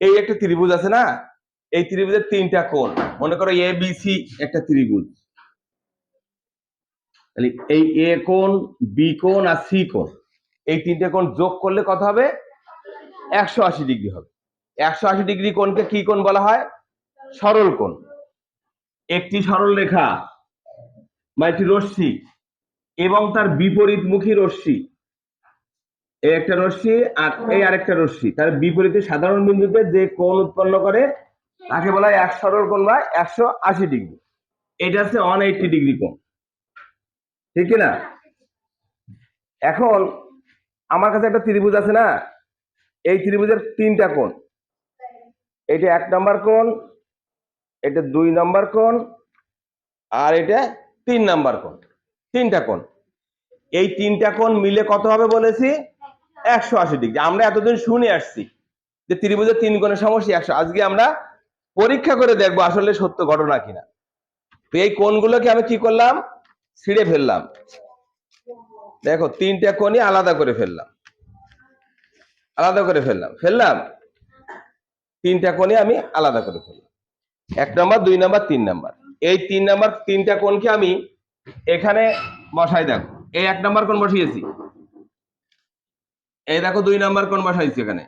এই একটা ত্রিভুজ আছে না? এই ত্রিভুজের তিনটা কোণ। মনে করো এ বি সি একটা ত্রিভুজ। তাহলে এই এ কোণ বি কোণ আর সি কোণ। এই তিনটে কোণ যোগ করলে কত হবে? একশো আশি ডিগ্রি হবে। একশো আশি ডিগ্রি কোণকে কি কোণ বলা হয়? সরল কোণ। একটি সরল রেখা বা একটি রশ্মি এবং তার বিপরীতমুখী রশ্মি। এই একটা রশ্মি আর এই আরেকটা রশ্মি। তার বিপরীতে সাধারণ বিন্দুতে যে কোণ উৎপন্ন করে তাকে বলা হয় এক সরল কোণ বা একশো আশি ডিগ্রি। এটা হচ্ছে ওয়ান এইটটি ডিগ্রি কোণ। ঠিক না? এখন আমার কাছে একটা ত্রিভুজ আছে না? এই ত্রিভুজের তিনটা কোণ। এটা এক নম্বর কোণ এটা দুই নম্বর কোণ আর এটা তিন নাম্বার কোণ। তিনটা কোণ। এই তিনটা কোণ মিলে কত হবে বলেছি? একশো আশি ডিগ্রি। আমরা এতদিন শুনে আসছি যে ত্রিভুজের তিন কোণের সমস্যা একশো। আজকে আমরা পরীক্ষা করে দেখব আসলে সত্য ঘটনা কিনা। তো এই কোণগুলোকে আমি কি করলাম? ছিঁড়ে ফেললাম। দেখো, তিনটা কোণই আলাদা করে ফেললাম। আলাদা করে ফেললাম। ফেললাম? তিনটা কোণে আমি আলাদা করে ফেললাম। এক নম্বর, দুই নাম্বার, তিন নাম্বার। এই তিন নাম্বার তিনটা কোণকে আমি এখানে বসাই দেখো। এই এক নম্বর কোণ বসিয়েছি। এই দেখো দুই নাম্বার কোণ বসাইছি এখানে।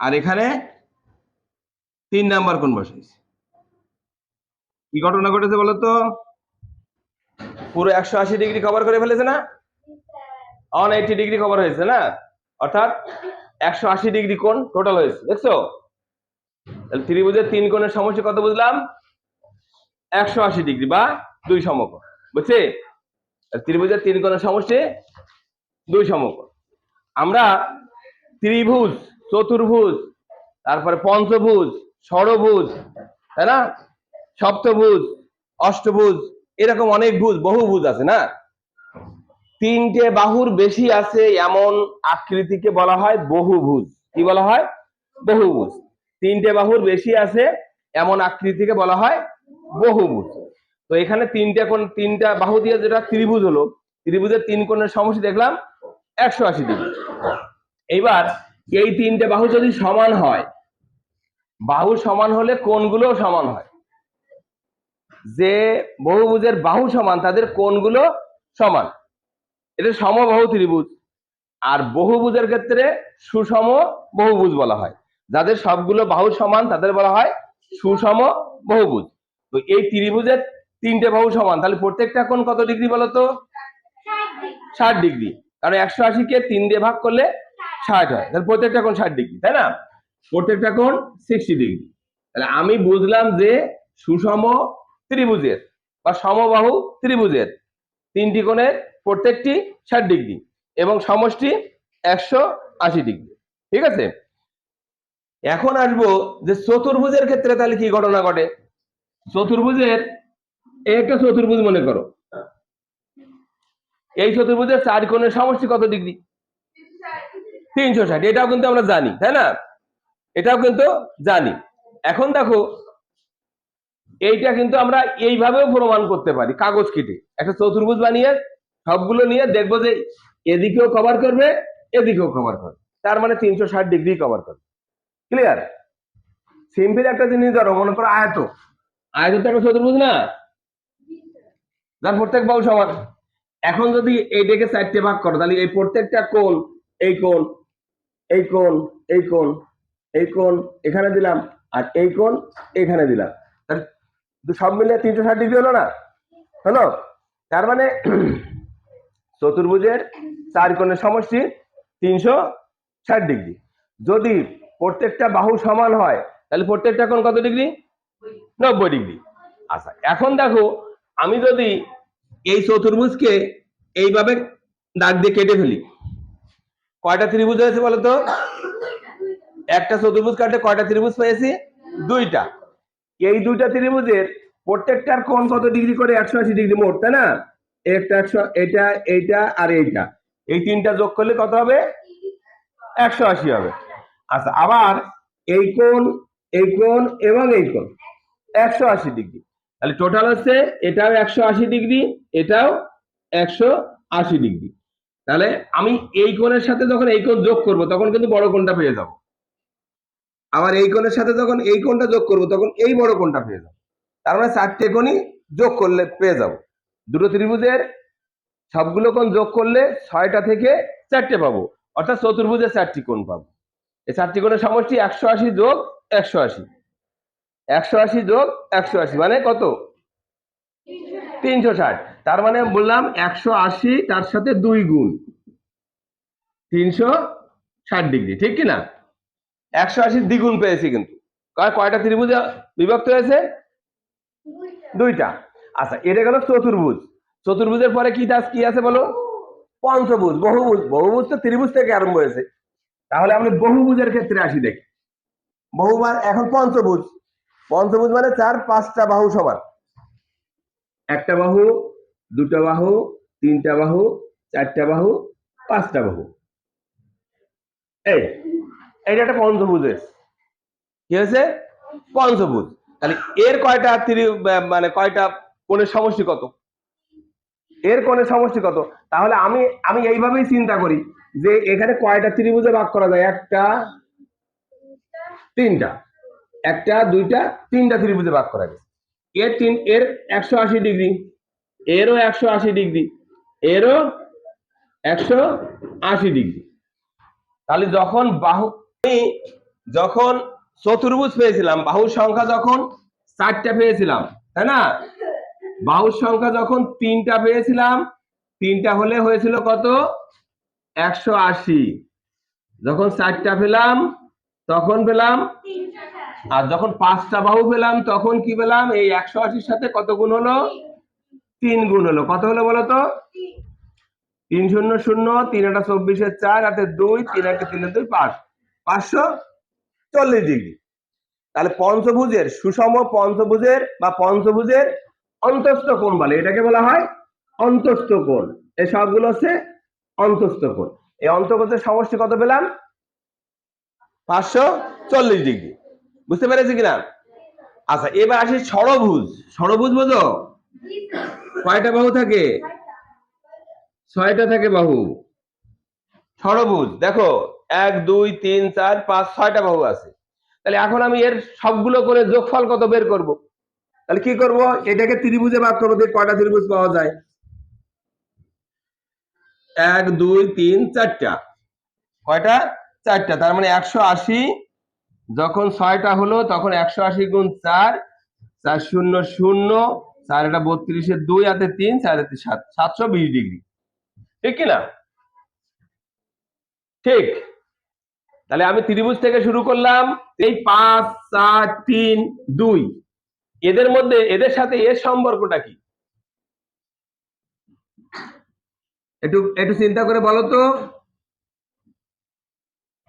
আর এখানে তিন নাম্বার কোণ বসাইছি কি ঘটনা ঘটেছে বলো তো? পুরো একশো আশি ডিগ্রি কভার করে ফেলেছে না? অন এইটি ডিগ্রি কভার হয়েছে না? অর্থাৎ একশো আশি ডিগ্রি কোণ টোটাল হয়েছে, দেখছ? তাহলে ত্রিভুজের তিন কোণের সমস্যা কত বুঝলাম? একশো আশি ডিগ্রি বা দুই সমকোণ, বুঝছি? ত্রিভুজের তিন কোণের সমষ্টি দুই সমকোণ আমরা ত্রিভুজ, চতুর্ভুজ, তারপরে পঞ্চভুজ, ষড়ভুজ, তাই না? সপ্তভুজ, অষ্টভুজ, এরকম অনেক ভুজ বহুভুজ আছে না? তিনটে বাহুর বেশি আছে এমন আকৃতিকে বলা হয় বহুভুজ কি বলা হয়? বহুভুজ তিনটে বাহুর বেশি আছে এমন আকৃতিকে বলা হয় বহুভুজ তো এখানে তিনটে কোন তিনটা বাহু দিয়ে যেটা ত্রিভুজ হলো, ত্রিভুজের তিন কোণের সমষ্টি দেখলাম একশো আশি ডিগ্রি এইবার এই তিনটে বাহু যদি সমান হয়, বাহু সমান হলে কোণগুলো সমান হয়। যে বহুভুজের বাহু সমান, তাদের কোনগুলো সমান। এটা সমবাহু ত্রিভুজ। আর বহুভুজের ক্ষেত্রে সুষম বহুভুজ বলা হয়। যাদের সবগুলো বাহু সমান, তাদের বলা হয় সুষম বহুভুজ। তো এই ত্রিভুজের তিনটে বাহু সমান, তাহলে প্রত্যেকটা কোণ কত ডিগ্রি বলতো? ষাট ডিগ্রি। কারণ একশো আশিকে তিন দিয়ে ভাগ করলে ষাট হয়। তাহলে প্রত্যেকটা কোণ ষাট ডিগ্রি, তাই না? প্রত্যেকটা কোণ সিক্সটি ডিগ্রি। তাহলে আমি বুঝলাম যে সুষম ত্রিভুজের বা সমবাহু ত্রিভুজের তিনটি কোণের প্রত্যেকটি ষাট ডিগ্রি এবং সমষ্টি একশো আশি ডিগ্রি। ঠিক আছে? এখন আসব যে চতুর্ভুজের ক্ষেত্রে তাহলে কি ঘটনা ঘটে? চতুর্ভুজের একটা চতুর্ভুজ মনে করো। এই চতুর্ভুজের চার কোণের সমষ্টি কত ডিগ্রি? তিনশো ষাট। এটাও কিন্তু আমরা জানি, তাই না? এটাও কিন্তু জানি। এখন দেখো, এইটা কিন্তু আমরা এইভাবেও প্রমাণ করতে পারি কাগজ কেটে। একটা চতুর্ভুজ বানিয়ে সবগুলো নিয়ে দেখব যে এদিকেও কভার করবে, এদিকেও কভার করবে। তার মানে তিনশো ষাট ডিগ্রি কভার করবে। ক্লিয়ার সিম্পল একটা জিনিস ধরো, মনে করো আয়ত। আয়ত তো একটা চতুর্ভুজ না? যার প্রত্যেক বাহু সমান এখন যদি এইটাকে চারটে ভাগ করো, তাহলে এই প্রত্যেকটা কোণ, এই কোণ এই কোণ এই কোণ এই কোণ এখানে দিলাম আর এই কোণ এখানে দিলাম। সব মিলে তিনশো ষাট ডিগ্রি হলো না? হলো? তার মানে চতুর্ভুজের চার কোণের সমষ্টি তিনশো ষাট ডিগ্রি। যদি প্রত্যেকটা বাহু সমান হয়, তাহলে প্রত্যেকটা কোণ কত ডিগ্রি? নব্বই ডিগ্রি। আচ্ছা এখন দেখো, আমি যদি এই চতুর্ভুজকে এইভাবে দাগ দিয়ে কেটে ফেলি। কয়টা ত্রিভুজ হয়েছে বলতো? একটা চতুর্ভুজ কাটে, কয়টা ত্রিভুজ পেয়েছি? দুইটা। এই দুইটা ত্রিভুজের প্রত্যেকটার কোণ কত ডিগ্রি করে? একশো আশি ডিগ্রি মোট, তাই না? একটা একশো, এটা, এইটা আর এইটা। এই তিনটা যোগ করলে কত হবে? একশো আশি হবে। আচ্ছা আবার এই কোণ এই কোণ এবং এই কোণ। একশো আশি ডিগ্রি। তাহলে টোটাল হচ্ছে, এটাও একশো আশি ডিগ্রি, এটাও একশো আশি ডিগ্রি। তাহলে আমি এই কোণের সাথে যখন এই কোণ যোগ করব, তখন কিন্তু বড় কোণটা পেয়ে যাব। আবার এই কোণের সাথে যখন এই কোণটা যোগ করব, তখন এই বড় কোণটা পেয়ে যাব। তার মানে চারটে কোণই যোগ করলে পেয়ে যাব। দুটো ত্রিভুজের সবগুলো কোণ যোগ করলে ছয়টা থেকে চারটে পাবো। অর্থাৎ চতুর্ভুজের চারটি কোণ পাবো। এই চারটি কোণের সমষ্টি একশো আশি যোগ একশো আশি। একশো আশি যোগ একশো আশি মানে কত? তিনশো ষাট। তার মানে বললাম একশো আশি, তার সাথে দুই গুণ। তিনশো ষাট ডিগ্রি, ঠিক কি না একশো আশির দ্বিগুণ পেয়েছি কিন্তু। কয়- কয়টা ত্রিভুজ বিভক্ত হয়েছে? দুইটা। আচ্ছা এটা গেল চতুর্ভুজ। চতুর্ভুজের পরে কি দাস, কি আছে বলো? পঞ্চভুজ, বহুভুজ। বহুভুজ তো ত্রিভুজ থেকে আরম্ভ হয়েছে। তাহলে আমরা বহুভুজের ক্ষেত্রে আসি, দেখি। বহুবার, এখন পঞ্চভুজ। পঞ্চভুজ মানে চার, পাঁচটা বাহু সমান। একটা বাহু দুটো বাহু, তিনটা বাহু, চারটা বাহু, পাঁচটা বাহু। এই, এইটা একটা পঞ্চভুজ এসে। কি হয়েছে? পঞ্চভুজ। তাহলে এর কয়টা ত্রি- মানে কয়টা কোণের সমষ্টি কত? এর কোণের সমষ্টি কত? তাহলে আমি আমি এইভাবেই চিন্তা করি যে এখানে কয়টা ত্রিভুজে ভাগ করা যায়? একটা, তিনটা। একটা, দুইটা, তিনটা ত্রিভুজে ভাগ করা যায়। এর তিন এর একশো আশি ডিগ্রি। এরও একশো আশি ডিগ্রি, এরও একশো আশি ডিগ্রি। তাহলে যখন বাহু যখন চতুর্ভুজ পেয়েছিলাম, বাহুর সংখ্যা যখন চারটা পেয়েছিলাম, তাই না? বাহুর সংখ্যা যখন তিনটা পেয়েছিলাম, তিনটা হলে হয়েছিল কত? একশো আশি। যখন চারটা পেলাম, তখন পেলাম, আর যখন পাঁচটা বাহু পেলাম, তখন কি পেলাম? এই একশো আশির সাথে কত গুণ হলো? তিন গুণ হলো। কত হলো বলো তো? তিন শূন্য শূন্য, তিন একটা চব্বিশের চার হাতে দুই, তিন একটা তিনের দুই, পাঁচ। পাঁচশো চল্লিশ ডিগ্রি। তাহলে পঞ্চভুজের সুষম পঞ্চভুজের বা পঞ্চভুজের অন্তস্থ কোণ বলে। এটাকে বলা হয় অন্তস্থ কোণ। এই সবগুলো হচ্ছে অন্তস্থ কোণ। এই অন্তর্গতের সমষ্টি কত পেলাম? পাঁচশো চল্লিশ ডিগ্রি। বুঝতে পেরেছি কিনা? আচ্ছা এবার আসি ষড়ভুজ। ষড়ভুজ বোঝো? কয়টা বাহু থাকে? ছয়টা থাকে বাহু। ষড়ভুজ দেখো এক দুই তিন চার পাঁচ ছয়টা বাহু আছে। তাহলে এখন আমি এর সবগুলো করে যোগফল কত বের করব? তাহলে কি করব? এটাকে ত্রিভুজে ভাগ করব দেখি কয়টা ত্রিভুজ পাওয়া যায়? এক দুই তিন চারটা। কয়টা? চারটা। তার মানে একশো আশি যখন ছয়টা হলো তখন একশো আশি গুণ চার চার শূন্য শূন্য চার এটা বত্রিশের দুই, হাতে তিন চার হাতে সাত। সাতশো বিশ ডিগ্রি। ঠিক কিনা? ঠিক। তাহলে আমি ত্রিভুজ থেকে শুরু করলাম। এই পাঁচ তিন, দুই। এদের মধ্যে, এদের সাথে এর সম্পর্কটা কি? একটু একটু চিন্তা করে বলো তো।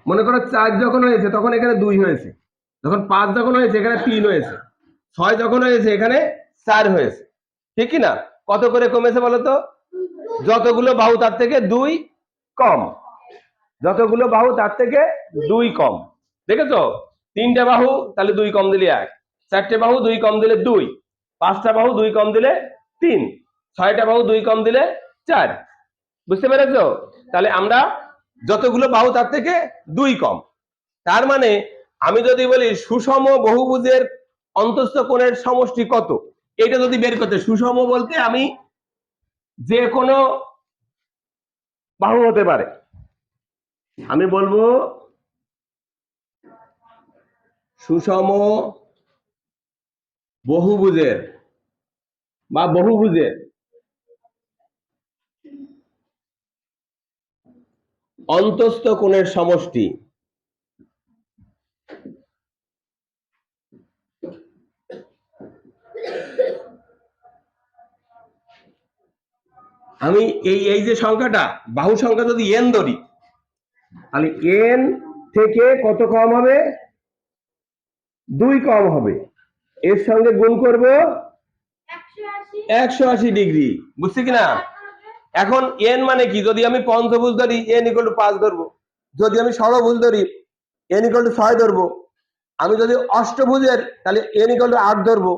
মনে করো চার যখন হয়েছে, তখন এখানে দুই হয়েছে। যখন পাঁচ যখন হয়েছে, এখানে তিন হয়েছে। ছয় যখন হয়েছে, এখানে চার হয়েছে। ঠিক না? কত করে কমেছে বলতো? যতগুলো বাহু তার থেকে দুই কম। যতগুলো বাহু তার থেকে দুই কম। দেখেছ? তিনটা বাহু তাহলে দুই কম দিলে এক। চারটে বাহু দুই কম দিলে দুই। পাঁচটা বাহু দুই কম দিলে তিন। ছয়টা বাহু দুই কম দিলে চার। বুঝতে পেরেছ? তাহলে আমরা যতগুলো বাহু তার থেকে দুই কম। তার মানে আমি যদি বলি সুষম বহুভুজের অন্তস্থ কোণের সমষ্টি কত? এটা যদি বের করতে, সুষম বলতে আমি যে কোনো বাহু হতে পারে। আমি বলব, সুষম বহুভুজের বা বহুভুজের অন্তস্থ কোণের সমষ্টি আমি এই এই যে সংখ্যাটা বাহু সংখ্যা যদি এন ধরি, তাহলে এন থেকে কত কম হবে? দুই কম হবে। এর সঙ্গে গুণ করব একশো আশি ডিগ্রি, বুঝছি কিনা? এখন এন মানে কি? যদি আমি পঞ্চভুজ ধরি এন ইকুয়াল টু পাঁচ ধরবো। যদি আমি ষড়ভুজ ধরি এন ইকুয়াল টু ছয় ধরবো। আমি যদি অষ্টভুজের, তাহলে এন ইকুয়াল টু আট ধরবো।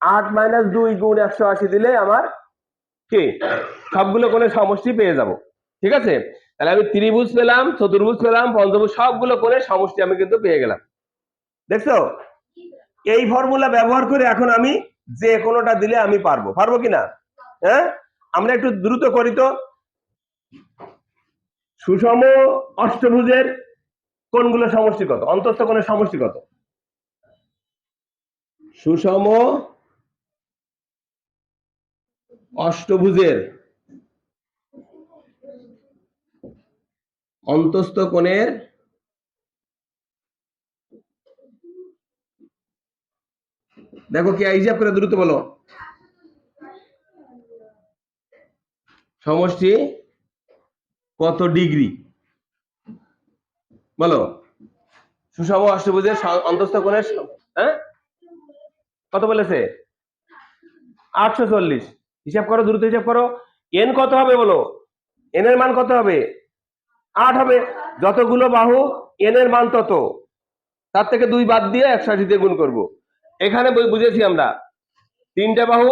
আট মাইনাস দুই গুণ একশো আশি দিলে আমার কি? সবগুলো কোণের সমষ্টি পেয়ে যাব। ঠিক আছে? তাহলে আমি ত্রিভুজ পেলাম, চতুর্ভুজ পেলাম, পঞ্চভুজ, সবগুলো কোণের সমষ্টি আমি কিন্তু পেয়ে গেলাম। দেখছ? এই ফর্মুলা ব্যবহার করে এখন আমি যে কোনোটা দিলে আমি পারব। পারব কিনা হ্যাঁ? আমরা একটু দ্রুত করি তো। সুষম অষ্টভুজের কোনগুলো সমষ্টি কত? অন্তস্থ কোণের সমষ্টি কত? সুষম অষ্টভুজের অন্তস্থ কোণের দেখো কি হিসাব করে দ্রুত বলো। সমষ্টি কত ডিগ্রি? বলো। সুষম অষ্টভুজের অন্তস্থ কোণের হ্যাঁ? কত বলেছে? আটশো চল্লিশ। হিসাব করো দ্রুত হিসাব করো। এন কত হবে বলো? এন এর মান কত হবে? আট হবে। যতগুলো বাহু এন এর মান তত। তার থেকে দুই বাদ দিয়ে একশো আশি দিয়ে গুণ করব। এখানে বুঝেছি আমরা। তিনটে বাহু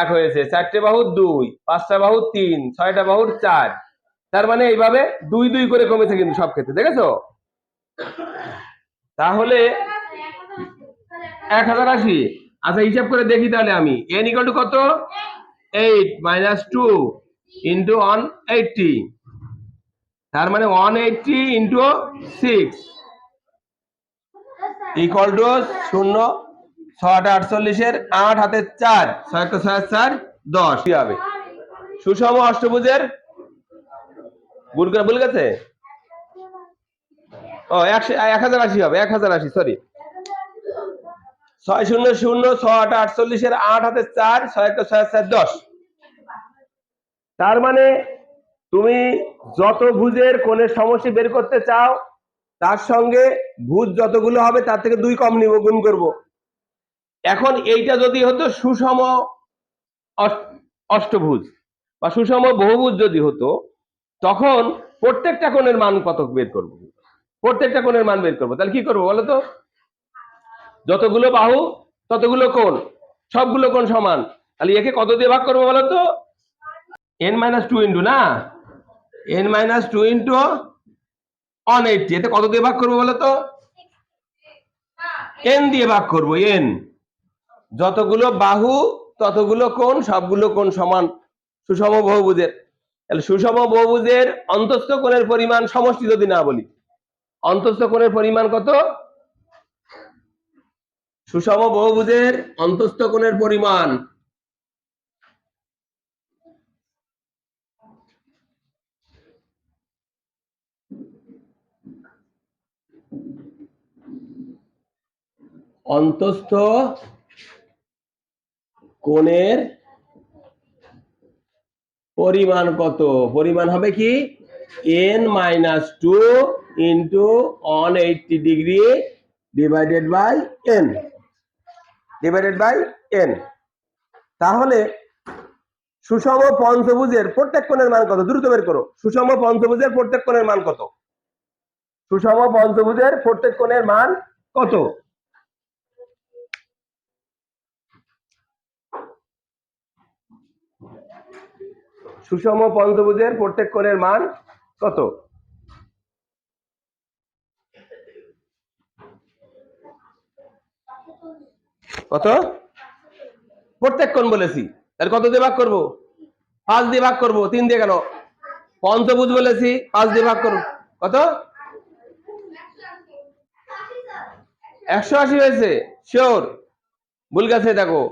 এক হয়েছে, চারটে বাহু দুই, পাঁচটা বাহু তিন, ছয়টা বাহুর চার। তার মানে এইভাবে দুই দুই করে কমেছে কিন্তু সব ক্ষেত্রে, দেখেছ? তাহলে এক হাজার আশি। আচ্ছা হিসাব করে দেখি তাহলে আমি। এন ইকাল টু কত? Eight minus two into one eighty তার মানে one eighty into six equal to শূন্য ছটা আটচল্লিশের আট হাতে চার ছয় ছয় চার, দশ। কি হবে? সুষম অষ্টভুজের ভুল গেছে? ও, একশো, এক হাজার আশি হবে, এক হাজার আশি সরি ছয় শূন্য শূন্য ছটা আটচল্লিশের আট হাতে চার, ছয় একটা ছয় চার দশ। তার মানে তুমি যত ভুজের কোণের সমষ্টি বের করতে চাও, তার সঙ্গে ভুজ যতগুলো হবে তার থেকে দুই কম নিব, গুণ করব। এখন এইটা যদি হতো সুষম অষ্ট- অষ্টভুজ বা সুষম বহুভুজ যদি হতো, তখন প্রত্যেকটা কোণের মান কত বের করব? প্রত্যেকটা কোণের মান বের করব। তাহলে কি করব বলো তো? যতগুলো বাহু, ততগুলো কোণ, সবগুলো কোণ সমান। তাহলে একে কত দিয়ে ভাগ করব বলো তো এন মাইনাস টু ইন্টু না? N minus two into one eighty এতে কত দিয়ে ভাগ করব বলো তো এন দিয়ে ভাগ করব এন যতগুলো বাহু, ততগুলো কোণ, সবগুলো কোণ সমান সুষম বহুভুজের। তাহলে সুষম বহুভুজের অন্তস্থ কোণের পরিমাণ সমষ্টি যদি না বলি, অন্তস্থ কোণের পরিমাণ কত? সুষম বহুভুজের অন্তস্থ কোণের পরিমাণ। অন্তস্থ কোণের পরিমাণ কত? পরিমাণ হবে কি? N minus two into one eighty degree divided by N divided by N তাহলে সুষম পঞ্চভুজের প্রত্যেক কোণের মান কত? দ্রুত বের করো। সুষম পঞ্চভুজের প্রত্যেক কোণের মান কত? সুষম পঞ্চভুজের প্রত্যেক কোণের মান কত? সুষম পঞ্চভুজের প্রত্যেক কোণের মান কত? কত? প্রত্যেক কোণ বলেছি। তাহলে কত দিয়ে ভাগ করব? পাঁচ দিয়ে ভাগ করব, তিন দিয়ে কেন? পঞ্চভুজ বলেছি, পাঁচ দিয়ে ভাগ করব। কত? একশো আশি হয়েছে শিওর ভুল গেছে, দেখো।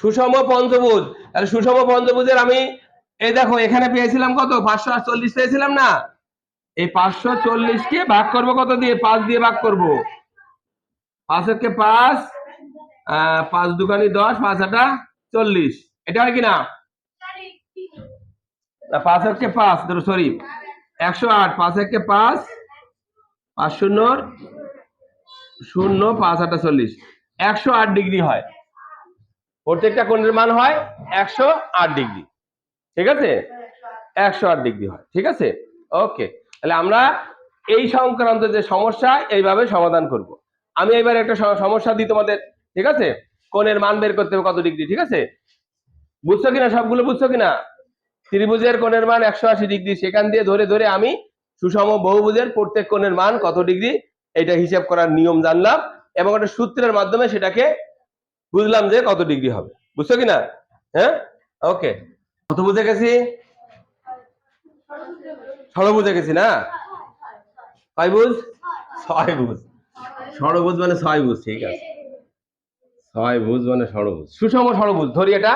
সুষম পঞ্চভুজ, তাহলে সুষম পঞ্চভুজের আমি, এই দেখো, এখানে পেয়েছিলাম কত? পাঁচশো চল্লিশ পেয়েছিলাম না? এই পাঁচশো চল্লিশকে ভাগ করব কত দিয়ে? পাঁচ দিয়ে ভাগ করব। পাঁচ হচ্ছে পাঁচ পাঁচ দুকানি দশ, পাঁচ আটা চল্লিশ। এটা হয় কিনা? না, পাঁচ হচ্ছে পাঁচ, ধরো সরি একশো আট, পাঁচ একে পাঁচ পাঁচ শূন্য শূন্য, পাঁচ আটা চল্লিশ। একশো আট ডিগ্রি হয়। প্রত্যেকটা কোণের মান হয় একশো আট ডিগ্রি। ঠিক আছে? একশো আট ডিগ্রি হয়। ঠিক আছে? ওকে। তাহলে আমরা এই সংক্রান্ত যে সমস্যা এইভাবে সমাধান করব। আমি এবার একটা সমস্যা দিই তোমাদের। ঠিক আছে? কোণের মান বের করতে হবে কত ডিগ্রি, ঠিক আছে? বুঝছ কিনা? সবগুলো বুঝছ কিনা? ত্রিভুজের কোণের মান একশো আশি ডিগ্রি। সেখান দিয়ে ধরে ধরে আমি সুষম বহুভুজের প্রত্যেক কোণের মান কত ডিগ্রি? এটা হিসাব করার নিয়ম জানলাম এবং একটা সূত্রের মাধ্যমে সেটাকে বুঝলাম যে কত ডিগ্রি হবে। বুঝছ কিনা? হ্যাঁ? ওকে কত বুঝে গেছি? বুঝে গেছি না? কয় বুঝ? ছয় বুঝ। ষড়ভুজ মানে ছয় বুঝ, ঠিক আছে। ছয় ভুজ মানে ষড়ভুজ সুষম ষড়ভুজ ধরি এটা।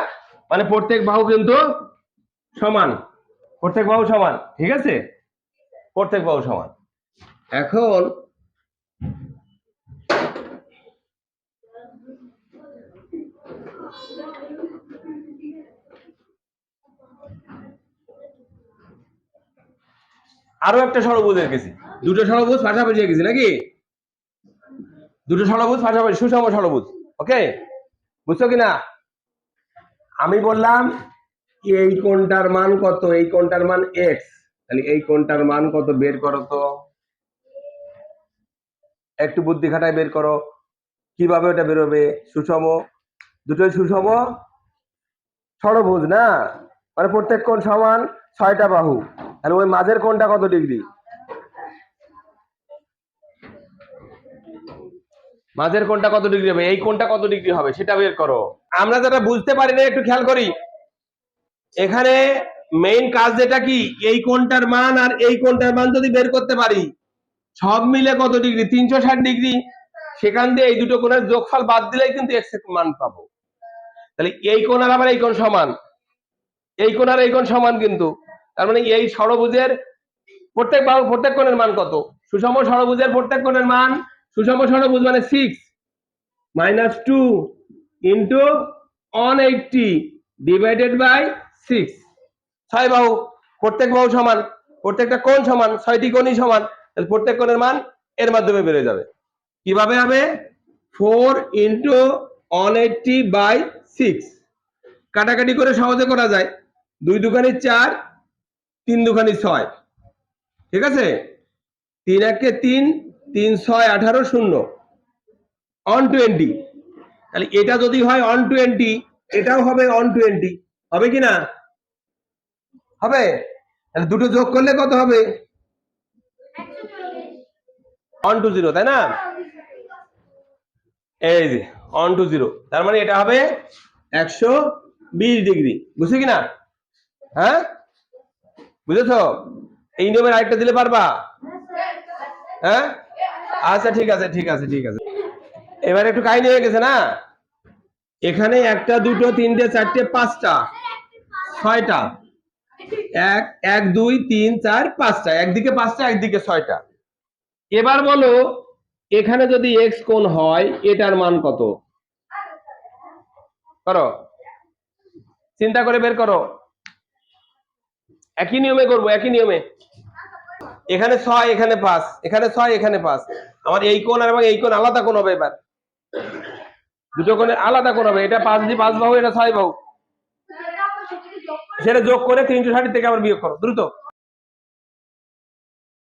মানে প্রত্যেক বাহু কিন্তু সমান। প্রত্যেক বাহু সমান, ঠিক আছে? প্রত্যেক বাহু সমান। এখন আরও একটা ষড়ভুজ এঁকেছি। দুটো ষড়ভুজ পাশাপাশি এঁকেছি নাকি? দুটো ষড়ভুজ পাশাপাশি, সুষম ষড়ভুজ ওকে? বুঝছ কিনা? আমি বললাম, এই কোনটার মান কত? এই কোনটার মান এক্স তাহলে এই কোনটার মান কত বের করো তো? একটু বুদ্ধি খাটায় বের করো। কীভাবে ওটা বেরোবে? সুষম। দুটোই সুষম? ষড়ভুজ না? মানে প্রত্যেক কোণ সমান ছয়টা বাহু। তাহলে ওই মাঝের কোণটা কত ডিগ্রি? মাঝের কোনটা কত ডিগ্রি হবে? এই কোণটা কত ডিগ্রি হবে সেটা বের করো। আমরা যেটা বুঝতে পারি না, একটু খেয়াল করি। এখানে মেইন কাজ যেটা কি? এই কোণটার মান আর এই কোণটার মান যদি বের করতে পারি, সব মিলে কত ডিগ্রি? তিনশো ষাট ডিগ্রি। সেখান দিয়ে এই দুটো কোণের যোগফল বাদ দিলেই কিন্তু এক্সের মান পাবো। তাহলে এই কোণ আর আবার এই কোণ সমান। এই কোণ আর এই কোণ সমান কিন্তু। তার মানে এই ষড়ভুজের প্রত্যেক প্রত্যেক কোণের মান কত? সুষম ষড়ভুজের প্রত্যেক কোণের মান সুষম ষড়ভুজ মানে six minus two into one eighty divided by six ছয় বাহু, প্রত্যেক বাহু সমান, প্রত্যেকটা কোণ সমান, ছয়টি কোণই সমান, তাহলে প্রত্যেক কোণের মান এর মাধ্যমে বেড়ে যাবে। কীভাবে হবে? Four into one eighty by six কাটাকাটি করে সহজে করা যায়। দুই দুখানি চার, তিন দুখানি ছয়। ঠিক আছে? তিন একে তিন তিন ছয় আঠারো শূন্য। অন টোয়েন্টি তাহলে এটা যদি হয় অন টোয়েন্টি এটাও হবে অন টোয়েন্টি হবে কি না? হবে? তাহলে দুটো যোগ করলে কত হবে? অন টু জিরো তাই না? এই যে অন টু জিরো তার মানে এটা হবে একশো বিশ ডিগ্রি। বুঝছ কি না? হ্যাঁ? বুঝেছ? এই নিয়মের আরেকটা দিলে পারবা? হ্যাঁ? আচ্ছা ঠিক আছে ঠিক আছে ঠিক আছে। এবার একটু কাহিনী হয়ে গেছে না? এখানে একটা, দুটো, তিনটে, চারটে, পাঁচটা। ছয়টা। এক এক, দুই, তিন, চার, পাঁচটা। একদিকে পাঁচটা, একদিকে ছয়টা। এবার বলো, এখানে যদি এক্স কোণ হয়, এটার মান কত? করো। চিন্তা করে বের করো। একই নিয়মে করব, একই নিয়মে। এখানে ছয়, এখানে পাঁচ, এখানে ছয়, এখানে পাঁচ। আমার এই কোণ আর এবং এই কোণ আলাদা কোন হবে এবার। দুটো কোণে আলাদা কোন হবে। এটা পাঁচ দিয়ে পাঁচ বাহু, এটা ছয় বাহু। সেটা যোগ করে তিনশো ষাট থেকে আবার বিয়োগ করো, দ্রুত।